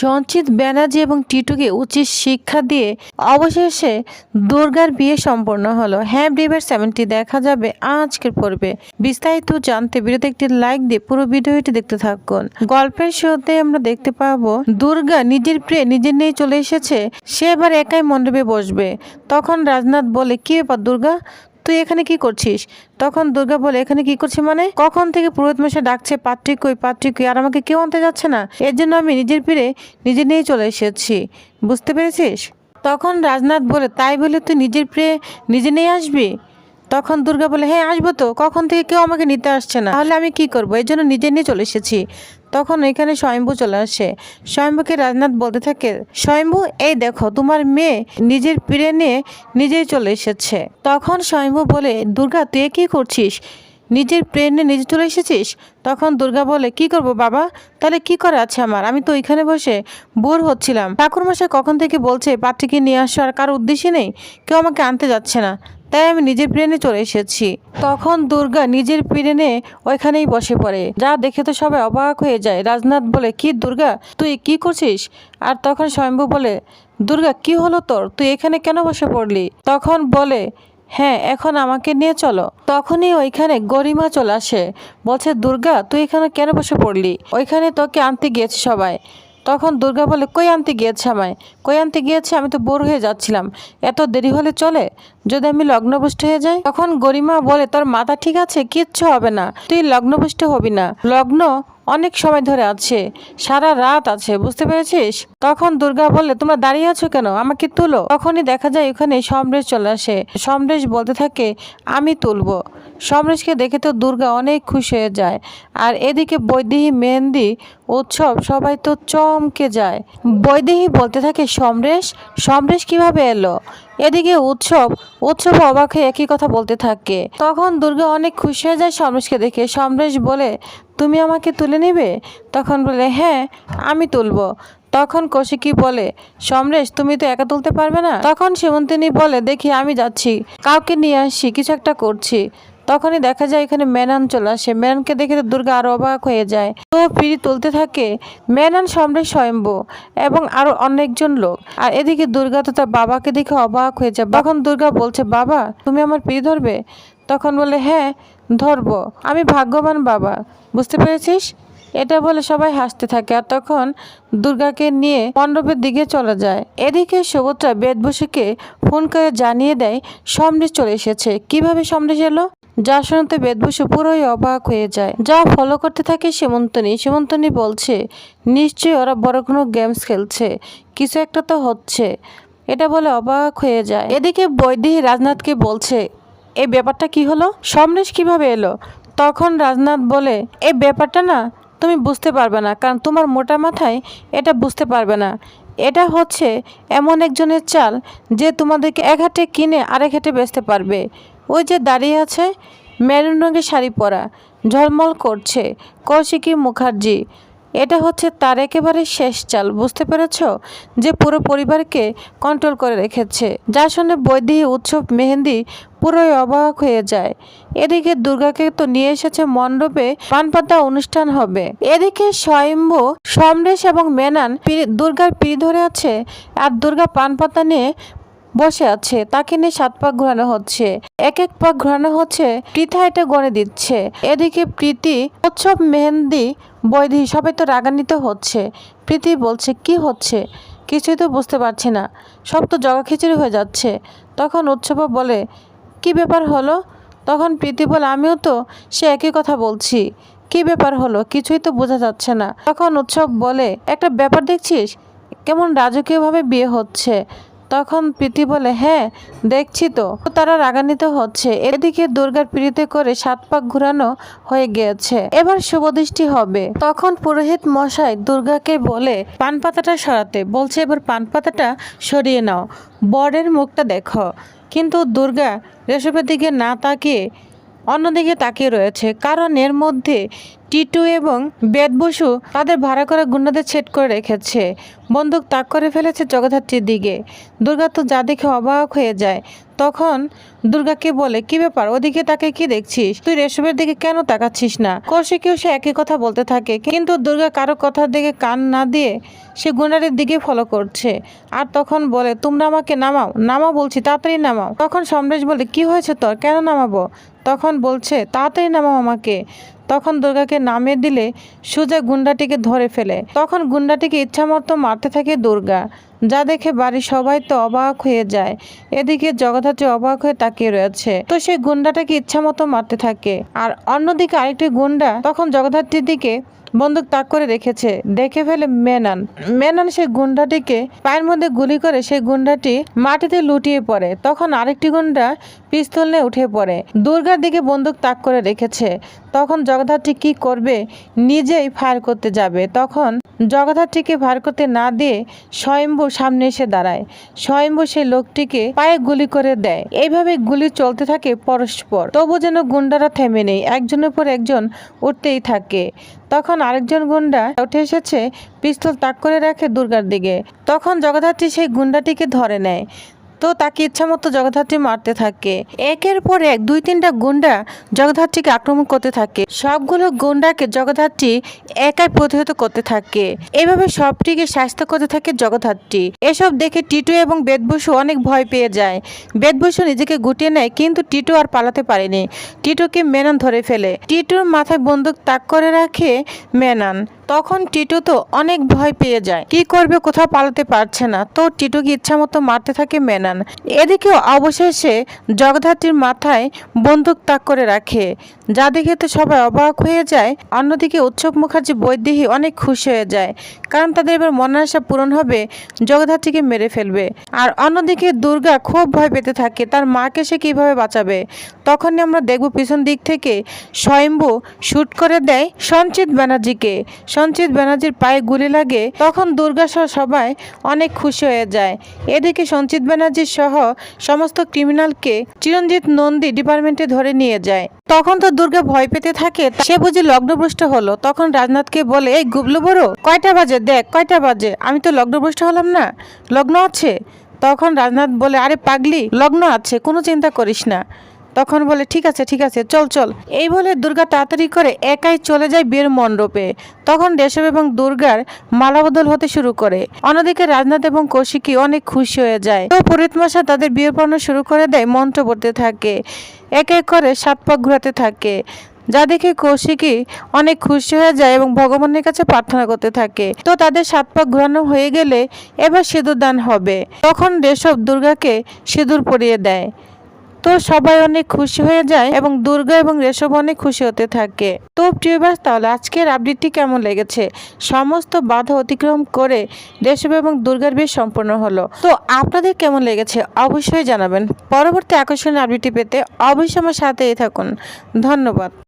সঞ্চিত ব্যানার্জি এবং টিটুকে উচিত শিক্ষা দিয়ে অবশেষে দুর্গার বিয়ে সম্পন্ন হলো। হ্যাঁ ব্রিভার সেভেনটি দেখা যাবে আজকের পর্বে। বিস্তারিত জানতে ভিডিওতে একটি লাইক দিয়ে পুরো ভিডিওটি দেখতে থাকুন। গল্পের শুরুতে আমরা দেখতে পাবো, দুর্গা নিজের প্রিয়, নিজের নিয়ে চলে এসেছে, সে এবার একাই মণ্ডপে বসবে। তখন রাজনাথ বলে, কি ব্যাপার দুর্গা? তুই এখানে কি করছিস? তখন দুর্গা বলে, এখানে কি করছি মানে? কখন থেকে পুরোহিত মশাই ডাকছে, পাত্রী কই পাত্রী কই, আর আমাকে কেউ আনতে যাচ্ছে না। এর জন্য আমি নিজের ফিরে নিজে নিয়েই চলে এসেছি। বুঝতে পেরেছিস? তখন রাজনাথ বলে, তাই বলে তুই নিজের প্রিয়ে নিজে নিয়ে আসবি? তখন দুর্গা বলে হ্যাঁ আসব তো। কখন থেকে কেউ আমাকে নিতে আসছে না? তাহলে আমি কি করব? এই জন্য নিজে নিয়ে চলে এসেছি। তখন এখানে স্বয়ম্ভু চলে আসে। স্বয়ম্ভুকে রাজনাথ বলতে থাকে, স্বয়ম্ভু, এই দেখো, তোমার মেয়ে নিজের পিড়ে নিয়ে নিজেই চলে এসেছে। তখন স্বয়ম্ভু বলে, দুর্গা, তুই কি করছিস? নিজের প্রেমে নিজে চলে এসেছিস? তখন দুর্গা বলে, কি করব বাবা? তাহলে কি করে আছে আমার? আমি তো ওইখানে বসে বোর হচ্ছিলাম। ঠাকুরমশাই কখন থেকে বলছে, পাত্রীকে নিয়ে আসো আর কারও উদ্দেশ্যে নেই? কেউ আমাকে আনতে যাচ্ছে না। তাই আমি নিজের প্লেনে চলে এসেছি। তখন দুর্গা নিজের প্লেনে ওইখানেই বসে পড়ে। যা দেখে তো সবাই অবাক হয়ে যায়। রাজনাথ বলে, কি দুর্গা, তুই কি করছিস? আর তখন স্বয়ম্ভু বলে, দুর্গা, কি হলো তোর? তুই এখানে কেন বসে পড়লি? তখন বলে হ্যাঁ এখন আমাকে নিয়ে চলো। তখনই ওইখানে গরিমা চলে আসে। বলছে, দুর্গা, তুই এখানে কেন বসে পড়লি? ওইখানে তোকে আনতে গিয়েছে সবাই। তখন দুর্গা বলে, কই আনতে গিয়েছে আমায়? কই আনতে গিয়েছে? আমি তো বোর হয়ে যাচ্ছিলাম। এত দেরি হলে চলে? যদি আমি লগ্নপুষ্ট হয়ে যাই? তখন গরিমা বলে, তোর মাথা ঠিক আছে? কিচ্ছু হবে না। তুই লগ্নপুষ্ট হবি না। লগ্ন অনেক সময় ধরে আছে, সারা রাত আছে, বুঝতে পেরেছিস? তখন দুর্গা বললে, তোমরা দাঁড়িয়ে আছো কেন? আমাকে তুলো। তখনই দেখা যায় ওখানে সমরেশ চলে আসে। সমরেশ বলতে থাকে, আমি তুলবো। সমরেশকে দেখে তো দুর্গা অনেক খুশি হয়ে যায়। আর এদিকে বৈদেহী, মেহেন্দি, উৎসব, সবাই তো চমকে যায়। বৈদেহী বলতে থাকে, সমরেশ সমরেশ কীভাবে এলো? এদিকে উৎসব উৎসব অবাক হয়ে একই কথা বলতে থাকে। তখন দুর্গা অনেক খুশি হয়ে যায় সমরেশকে দেখে। সমরেশ বলে, তুমি আমাকে তুলে নিবে? তখন বলে হ্যাঁ আমি তুলবো। তখন কৌশিকী বলে, সমরেশ, তুমি তো একা তুলতে পারবে না? তখন সেমন্তিনী বলে, দেখি, আমি যাচ্ছি। কাউকে নিয়ে আসছি, কিছু একটা করছি। তখনই দেখা যায় এখানে মেনান চলে আসে মেনানকে দেখে তো দুর্গা আরও অবাক হয়ে যায়। তো পিড়ি তুলতে থাকে মেনান সম্রেশ স্বয়ম্ভু এবং আরও অনেকজন লোক। আর এদিকে দুর্গা তো তার বাবাকে দেখে অবাক হয়ে যায়। তখন দুর্গা বলছে, বাবা, তুমি আমার পিড়ি ধরবে? তখন বলে হ্যাঁ ধরবো। আমি ভাগ্যবান বাবা, বুঝতে পেরেছিস? এটা বলে সবাই হাসতে থাকে। আর তখন দুর্গাকে নিয়ে মণ্ডপের দিকে চলে যায়। এদিকে সুভদ্রা বেদবসীকে ফোন করে জানিয়ে দেয় সমরেশ চলে এসেছে। কীভাবে সমরেশ এলো? যা শুনতে বেদবসু পুরোই অবাক হয়ে যায়। যা ফলো করতে থাকে সীমন্তনী। সীমন্তনী বলছে, নিশ্চয়ই ওরা বড় কোনো গেমস খেলছে। কিছু একটা তো হচ্ছে। এটা বলে অবাক হয়ে যায়। এদিকে বৈদেহী রাজনাথকে বলছে এই ব্যাপারটা কি হলো? সমরেশ কীভাবে এলো? তখন রাজনাথ বলে এই ব্যাপারটা না তুমি বুঝতে পারবে না, কারণ তোমার মোটা মাথায় এটা বুঝতে পারবে না। এটা হচ্ছে এমন একজনের চাল যে তোমাদেরকে এক হাতে কিনে আরেক হাতে বেচতে পারবে। ওই যে দাঁড়িয়ে আছে, মেরুন রঙের শাড়ি পরা, ঝলমল করছে, কৌশিকী মুখার্জি। এটা হচ্ছে তার একেবারে শেষ চাল, বুঝতে পেরেছ? যে পুরো পরিবারকে কন্ট্রোল করে রেখেছে। যার সঙ্গে বৈদেহী উৎসব মেহেন্দি পুরোই অবাক হয়ে যায়। এদিকে দুর্গাকে তো নিয়ে এসেছে মণ্ডপে, পানপাতা অনুষ্ঠান হবে। এদিকে স্বয়ম্ভু, সমরেশ এবং মেনান দুর্গার পিড়ি ধরে আছে, আর দুর্গা পানপাতা নিয়ে বসে আছে, তাকে নিয়ে সাত পাক ঘোরানো হচ্ছে। এক এক পাক ঘোরানো হচ্ছে পৃথা এটা গড়ে দিচ্ছে। এদিকে প্রীতি, উৎসব মেহেন্দি, বৈধি সবাই তো রাগান্বিত হচ্ছে। প্রীতি বলছে, কি হচ্ছে? কিছুই তো বুঝতে পারছি না। সব তো জগা খিচুড়ি হয়ে যাচ্ছে। তখন উৎসব বলে, কি ব্যাপার হলো? তখন প্রীতি বলে, আমিও তো সে একই কথা বলছি। কি ব্যাপার হলো? কিছুই তো বোঝা যাচ্ছে না। তখন উৎসব বলে, একটা ব্যাপার দেখছিস? কেমন রাজকীয়ভাবে বিয়ে হচ্ছে? তখন প্রীতি বলে হ্যাঁ দেখছি তো। তারা রাগান্বিত হচ্ছে। এদিকে দুর্গার পিড়িতে করে সাত পাক ঘুরানো হয়ে গিয়েছে। এবার শুভদৃষ্টি হবে। তখন পুরোহিত মশাই দুর্গাকে বলে, পান পাতাটা সরাতে। বলছে, এবার পান পাতাটা সরিয়ে নাও। বরের মুখটা দেখো। কিন্তু দুর্গা রেশবের দিকে না তাকিয়ে অন্যদিকে তাকিয়ে রয়েছে, কারণ এর মধ্যে টিটু এবং বেদ বসু তাদের ভাড়া করা গুন্ডাদের ছেট করে রেখেছে। বন্দুক তাক করে ফেলেছে জগদ্ধাত্রীর দিকে। দুর্গা তো যা দেখে অবাক হয়ে যায় তখন দুর্গাকে বলে, কি ব্যাপার? ওদিকে তাকে কি দেখছিস? তুই রেশমের দিকে কেন তাকাচ্ছিস না? কৌশিকেও সে একই কথা বলতে থাকে, কিন্তু দুর্গা কারও কথার দিকে কান না দিয়ে সে গুন্ডারের দিকে ফলো করছে। আর তখন বলে, তোমরা আমাকে নামাও নামাও বলছি, তাড়াতাড়ি নামাও। তখন সমরেশ বলে, কি হয়েছে তোর? কেন নামাবো? তখন বলছে, তাড়াতাড়ি নামাও আমাকে। তখন দুর্গাকে নামিয়ে দিলে সোজা গুন্ডাটিকে ধরে ফেলে। তখন গুন্ডাটিকে ইচ্ছামতো মারতে থাকে দুর্গা। যা দেখে বাড়ির সবাই তো অবাক হয়ে যায়। এদিকে জগদ্ধাত্রী অবাক হয়ে তাকিয়ে রয়েছে। তো সেই গুন্ডাটাকে ইচ্ছা মতো মারতে থাকে। আর অন্যদিকে আরেকটি গুন্ডা তখন জগদ্ধাত্রীর দিকে বন্দুক তাক করে রেখেছে। দেখে ফেলে মেনান। মেনান সেই গুন্ডাটিকে পায়ের মধ্যে গুলি করে সেই গুন্ডাটি মাটিতে লুটিয়ে পড়ে। তখন আরেকটি গুন্ডা পিস্তল নিয়ে উঠে পড়ে। দুর্গার দিকে বন্দুক তাক করে রেখেছে। তখন জগদ্ধাত্রী কি করবে? নিজেই ফায়ার করতে যাবে। তখন জগদ্ধাত্রীকে ভার করতে না দিয়ে স্বয়ম্ভু সামনে এসে দাঁড়ায়। স্বয়ম্ভু সেই লোকটিকে পায়ে গুলি করে দেয়। এইভাবে গুলি চলতে থাকে পরস্পর। তবু যেন গুন্ডারা থেমে নেই। একজনের পর একজন উঠতেই থাকে। তখন আরেকজন গুন্ডা উঠে এসেছে, পিস্তল তাক করে রাখে দুর্গার দিকে। তখন জগদ্ধাত্রী সেই গুন্ডাটিকে ধরে নেয়। তো তাকে ইচ্ছা মতো জগদ্ধাত্রী মারতে থাকে। একের পর এক দুই তিনটা গুন্ডা জগদ্ধাত্রীকে আক্রমণ করতে থাকে। সবগুলো গুন্ডাকে জগদ্ধাত্রী একাই প্রতিহত করতে থাকে। এভাবে সবটিকে স্বাস্থ্য করতে থাকে জগদ্ধাত্রী। এসব দেখে টিটু এবং বেদবসু অনেক ভয় পেয়ে যায়। বেদবসু নিজেকে গুটিয়ে নেয়, কিন্তু টিটু আর পালাতে পারেনি। টিটুকে মেনন ধরে ফেলে। টিটুর মাথায় বন্দুক তাক করে রাখে মেনান। তখন টিটু তো অনেক ভয় পেয়ে যায়। কি করবে, কোথাও পালাতে পারছে না। তো টিটুকে ইচ্ছা মতো মারতে থাকে মেনান। এদিকে অবশেষে জগদ্ধাত্রীর মাথায় বন্দুক তাক করে রাখে। যা দেখে তো সবাই অবাক হয়ে যায়। অন্যদিকে উৎসব মুখার্জি বৈদেহী অনেক খুশি হয়ে যায়। কারণ তাদের এবার মনের আশা পূরণ হবে, জগদ্ধাত্রীকে মেরে ফেলবে। আর অন্যদিকে দুর্গা খুব ভয় পেতে থাকে, তার মাকে সে কীভাবে বাঁচাবে? তখনই আমরা দেখব পিছন দিক থেকে স্বয়ম্ভু শ্যুট করে দেয় সঞ্চিত ব্যানার্জিকে। সঞ্চিত ব্যানার্জির পায়ে গুলি লাগে, তখন দুর্গা সহ সবাই অনেক খুশি হয়ে যায়। এদিকে সঞ্চিত ব্যানার্জি সহ সমস্ত ক্রিমিনালকে চিরঞ্জিত নন্দী ডিপার্টমেন্টে ধরে নিয়ে যায়। তখন তো দুর্গা ভয় পেতে থাকে সে বুঝি লগ্নভ্রষ্ট হলো। তখন রাজনাথকে বলে, এই গুবলু বড়, কয়টা বাজে? দেখ, কয়টা বাজে? আমি তো লগ্নভ্রষ্ট হলাম না। লগ্ন আছে? তখন রাজনাথ বলে, আরে পাগলি, লগ্ন আছে, কোনো চিন্তা করিস না। তখন বলে, ঠিক আছে ঠিক আছে, চল চল। এই বলে দুর্গা তাড়াতাড়ি করে একাই চলে যায় বিয়ের মণ্ডপে। তখন রেশব এবং দুর্গার মালাবদল হতে শুরু করে। অন্যদিকে রাজনাথ এবং কৌশিকী অনেক খুশি হয়ে যায়। তো পুরোহিত মশা তাদের বিয়ের পণ্য শুরু করে দেয়, মন্ত্র পড়তে থাকে। এক এক করে সাত পাক ঘোরাতে থাকে। যা দেখে কৌশিকী অনেক খুশি হয়ে যায় এবং ভগবানের কাছে প্রার্থনা করতে থাকে। তো তাদের সাত পাক ঘোরানো হয়ে গেলে এবার সিঁদুর দান হবে। তখন রেশব দুর্গাকে সিঁদুর পরিয়ে দেয়। তো সবাই অনেক খুশি হয়ে যায় এবং দুর্গা এবং রেশব অনেক খুশি হতে থাকে। তো প্রিয়বাস তাহলে আজকের আপডেটটি কেমন লেগেছে? সমস্ত বাধা অতিক্রম করে রেশব এবং দুর্গার বিয়ে সম্পন্ন হলো। তো আপনাদের কেমন লেগেছে অবশ্যই জানাবেন। পরবর্তী আকর্ষণীয় আপডেটটি পেতে অবশ্যই আমার সাথেই থাকুন। ধন্যবাদ।